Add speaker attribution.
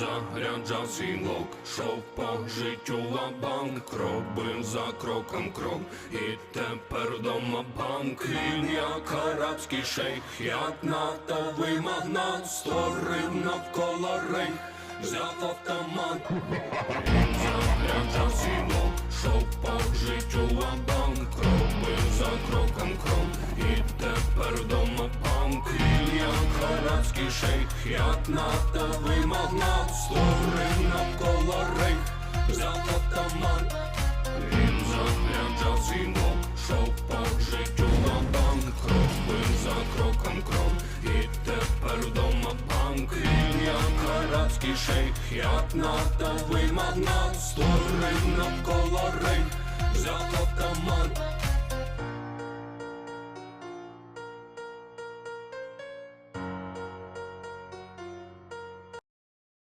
Speaker 1: заряджав сінок, шов по життю лабанк, робив за кроком крок, і тепер дома банк. Він як арабський шейх, як натовий магнат, створив навколо рейх, взяв автомат. Він заряджав сінок, шов по життю лабанк, робив за кроком крок, арабський шейх, як створив навколо рейх, взяв автомат. Він загляджав сінок, шов по життю на банк, робив за кроком крок, і тепер дома банк. Він як арабський шейх, як навколо рейх, взяв автомат.